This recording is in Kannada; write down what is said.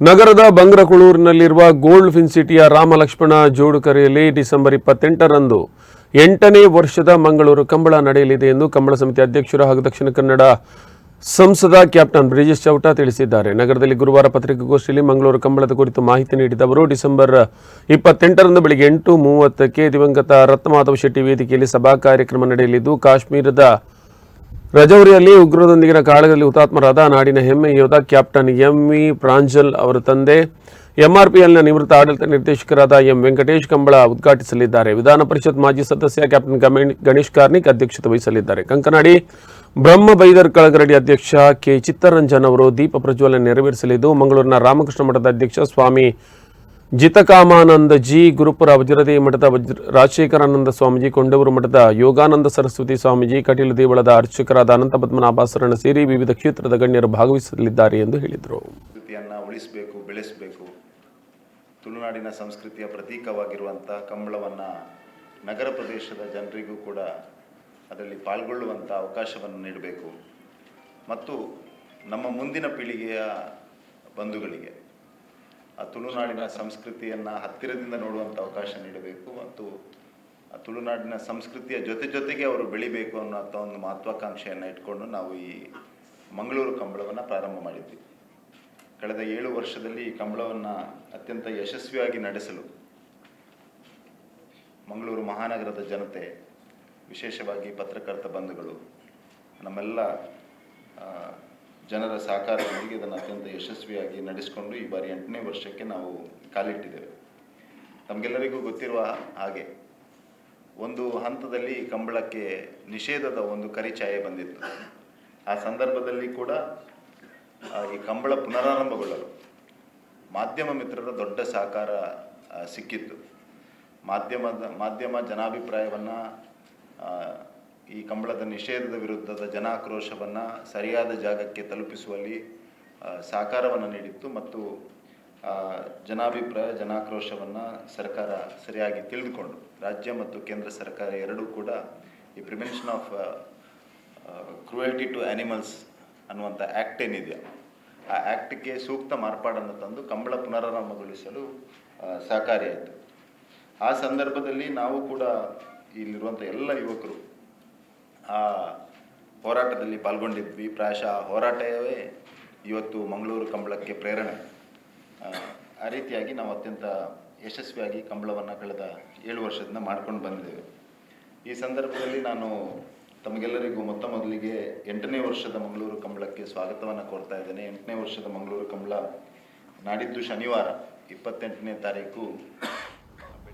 ನಗರದ ಬಂಗ್ರಕುಳೂರಿನಲ್ಲಿರುವ ಗೋಲ್ಡ್ ಫಿನ್ ಸಿಟಿಯ ರಾಮಲಕ್ಷ್ಮಣ ಜೋಡುಕರೆಯಲ್ಲಿ ಡಿಸೆಂಬರ್ ಇಪ್ಪತ್ತೆಂಟರಂದು ಎಂಟನೇ ವರ್ಷದ ಮಂಗಳೂರು ಕಂಬಳ ನಡೆಯಲಿದೆ ಎಂದು ಕಂಬಳ ಸಮಿತಿ ಅಧ್ಯಕ್ಷರು ಹಾಗೂ ದಕ್ಷಿಣ ಕನ್ನಡ ಸಂಸದ ಕ್ಯಾಪ್ಟನ್ ಬ್ರಿಜೇಶ್ ಚೌಟ ತಿಳಿಸಿದ್ದಾರೆ. ನಗರದಲ್ಲಿ ಗುರುವಾರ ಪತ್ರಿಕಾಗೋಷ್ಠಿಯಲ್ಲಿ ಮಂಗಳೂರು ಕಂಬಳದ ಕುರಿತು ಮಾಹಿತಿ ನೀಡಿದ ಅವರು, ಡಿಸೆಂಬರ್ ಇಪ್ಪತ್ತೆಂಟರಂದು ಬೆಳಗ್ಗೆ ಎಂಟು ಮೂವತ್ತಕ್ಕೆ ದಿವಂಗತ ರತ್ನಮಾಧವ ಶೆಟ್ಟಿ ವೇದಿಕೆಯಲ್ಲಿ ಸಭಾ ಕಾರ್ಯಕ್ರಮ ನಡೆಯಲಿದ್ದು, ಕಾಶ್ಮೀರದ ರಜೌರಿಯಲ್ಲಿ ಉಗ್ರರೊಂದಿಗಿನ ಕಾಳಗದಲ್ಲಿ ಹುತಾತ್ಮರಾದ ನಾಡಿನ ಹೆಮ್ಮೆ ಯೋಧ ಕ್ಯಾಪ್ಟನ್ ಎಂ ವಿ ಪ್ರಾಂಜಲ್ ಅವರ ತಂದೆ, ಎಂಆರ್ಪಿಎಲ್ನ ನಿವೃತ್ತ ಆಡಳಿತ ನಿರ್ದೇಶಕರಾದ ಎಂ ವೆಂಕಟೇಶ್ ಕಂಬಳ ಉದ್ಘಾಟಿಸಲಿದ್ದಾರೆ. ವಿಧಾನ ಪರಿಷತ್ ಮಾಜಿ ಸದಸ್ಯ ಕ್ಯಾಪ್ಟನ್ ಗಣೇಶ್ ಕಾರ್ನಿಕ್ ಅಧ್ಯಕ್ಷತೆ ವಹಿಸಲಿದ್ದಾರೆ. ಕಂಕನಾಡಿ ಬ್ರಹ್ಮ ಬೈದರ್ ಕಳಗರಡಿ ಅಧ್ಯಕ್ಷ ಕೆ ಚಿತ್ತರಂಜನ್ ಅವರು ದೀಪ ಪ್ರಜ್ವಲನೆ ನೆರವೇರಿಸಲಿದ್ದು, ಮಂಗಳೂರಿನ ರಾಮಕೃಷ್ಣ ಮಠದ ಅಧ್ಯಕ್ಷ ಸ್ವಾಮಿ ಜಿತಕಾಮಾನಂದ ಜಿ, ಗುರುಪುರ ವಜ್ರದೇ ಮಠದ ವಜ್ರ ರಾಜಶೇಖರಾನಂದ ಸ್ವಾಮೀಜಿ ಕೊಂಡವರು ಮಠದ ಯೋಗಾನಂದ ಸರಸ್ವತಿ ಸ್ವಾಮೀಜಿ, ಕಟೀಲು ದೇವಳದ ಅರ್ಚಕರಾದ ಅನಂತ ಪದ್ಮನಾಭಾಸರಣ ಸೇರಿ ವಿವಿಧ ಕ್ಷೇತ್ರದ ಗಣ್ಯರು ಭಾಗವಹಿಸಲಿದ್ದಾರೆ ಎಂದು ಹೇಳಿದರು. ಉಳಿಸಬೇಕು, ಬೆಳೆಸಬೇಕು. ತುಳುನಾಡಿನ ಸಂಸ್ಕೃತಿಯ ಪ್ರತೀಕವಾಗಿರುವಂಥ ಕಂಬಳವನ್ನು ನಗರ ಪ್ರದೇಶದ ಜನರಿಗೂ ಕೂಡ ಅದರಲ್ಲಿ ಪಾಲ್ಗೊಳ್ಳುವಂಥ ಅವಕಾಶವನ್ನು ನೀಡಬೇಕು. ಮತ್ತು ನಮ್ಮ ಮುಂದಿನ ಪೀಳಿಗೆಯ ಬಂಧುಗಳಿಗೆ ಆ ತುಳುನಾಡಿನ ಸಂಸ್ಕೃತಿಯನ್ನು ಹತ್ತಿರದಿಂದ ನೋಡುವಂಥ ಅವಕಾಶ ನೀಡಬೇಕು ಮತ್ತು ಆ ತುಳುನಾಡಿನ ಸಂಸ್ಕೃತಿಯ ಜೊತೆ ಜೊತೆಗೆ ಅವರು ಬೆಳಿಬೇಕು ಅನ್ನೋಂಥ ಒಂದು ಮಹತ್ವಾಕಾಂಕ್ಷೆಯನ್ನು ಇಟ್ಕೊಂಡು ನಾವು ಈ ಮಂಗಳೂರು ಕಂಬಳವನ್ನು ಪ್ರಾರಂಭ ಮಾಡಿದ್ವಿ. ಕಳೆದ ಏಳು ವರ್ಷದಲ್ಲಿ ಈ ಕಂಬಳವನ್ನು ಅತ್ಯಂತ ಯಶಸ್ವಿಯಾಗಿ ನಡೆಸಲು ಮಂಗಳೂರು ಮಹಾನಗರದ ಜನತೆ, ವಿಶೇಷವಾಗಿ ಪತ್ರಕರ್ತ ಬಂಧುಗಳು, ನಮ್ಮೆಲ್ಲ ಜನರ ಸಹಕಾರದೊಂದಿಗೆ ಇದನ್ನು ಅತ್ಯಂತ ಯಶಸ್ವಿಯಾಗಿ ನಡೆಸಿಕೊಂಡು ಈ ಬಾರಿ ಎಂಟನೇ ವರ್ಷಕ್ಕೆ ನಾವು ಕಾಲಿಟ್ಟಿದ್ದೇವೆ. ನಮಗೆಲ್ಲರಿಗೂ ಗೊತ್ತಿರುವ ಹಾಗೆ ಒಂದು ಹಂತದಲ್ಲಿ ಕಂಬಳಕ್ಕೆ ನಿಷೇಧದ ಒಂದು ಕರಿಛಾಯೆ ಬಂದಿತ್ತು. ಆ ಸಂದರ್ಭದಲ್ಲಿ ಕೂಡ ಈ ಕಂಬಳ ಪುನರಾರಂಭಗೊಳ್ಳಲು ಮಾಧ್ಯಮ ಮಿತ್ರರ ದೊಡ್ಡ ಸಹಕಾರ ಸಿಕ್ಕಿತ್ತು. ಮಾಧ್ಯಮದ, ಮಾಧ್ಯಮ ಜನಾಭಿಪ್ರಾಯವನ್ನು ಈ ಕಂಬಳದ ನಿಷೇಧದ ವಿರುದ್ಧದ ಜನಾಕ್ರೋಶವನ್ನು ಸರಿಯಾದ ಜಾಗಕ್ಕೆ ತಲುಪಿಸುವಲ್ಲಿ ಸಹಕಾರವನ್ನು ನೀಡಿತ್ತು ಮತ್ತು ಜನಾಭಿಪ್ರಾಯ, ಜನಾಕ್ರೋಶವನ್ನು ಸರ್ಕಾರ ಸರಿಯಾಗಿ ತಿಳಿದುಕೊಂಡು ರಾಜ್ಯ ಮತ್ತು ಕೇಂದ್ರ ಸರ್ಕಾರ ಎರಡೂ ಕೂಡ ಈ prevention of cruelty to animals ಅನ್ನುವಂಥ ಆ್ಯಕ್ಟ್ ಏನಿದೆಯೋ ಆ ಆ್ಯಕ್ಟ್ಗೆ ಸೂಕ್ತ ಮಾರ್ಪಾಡನ್ನು ತಂದು ಕಂಬಳ ಪುನರಾರಂಭಗೊಳಿಸಲು ಸಹಕಾರಿಯಾಯಿತು. ಆ ಸಂದರ್ಭದಲ್ಲಿ ನಾವು ಕೂಡ ಇಲ್ಲಿರುವಂಥ ಎಲ್ಲ ಯುವಕರು ಆ ಹೋರಾಟದಲ್ಲಿ ಪಾಲ್ಗೊಂಡಿದ್ವಿ. ಪ್ರಾಯಶಃ ಹೋರಾಟವೇ ಇವತ್ತು ಮಂಗಳೂರು ಕಂಬಳಕ್ಕೆ ಪ್ರೇರಣೆ. ಆ, ರೀತಿಯಾಗಿ ನಾವು ಅತ್ಯಂತ ಯಶಸ್ವಿಯಾಗಿ ಕಂಬಳವನ್ನು ಕಳೆದ ಏಳು ವರ್ಷದಿಂದ ಮಾಡ್ಕೊಂಡು ಬಂದಿದ್ದೇವೆ. ಈ ಸಂದರ್ಭದಲ್ಲಿ ನಾನು ತಮಗೆಲ್ಲರಿಗೂ ಮೊತ್ತ ಮೊದಲಿಗೆ ಎಂಟನೇ ವರ್ಷದ ಮಂಗಳೂರು ಕಂಬಳಕ್ಕೆ ಸ್ವಾಗತವನ್ನು ಕೋರ್ತಾ ಇದ್ದೇನೆ. ಎಂಟನೇ ವರ್ಷದ ಮಂಗಳೂರು ಕಂಬಳ ನಾಡಿದ್ದು ಶನಿವಾರ ಇಪ್ಪತ್ತೆಂಟನೇ ತಾರೀಕು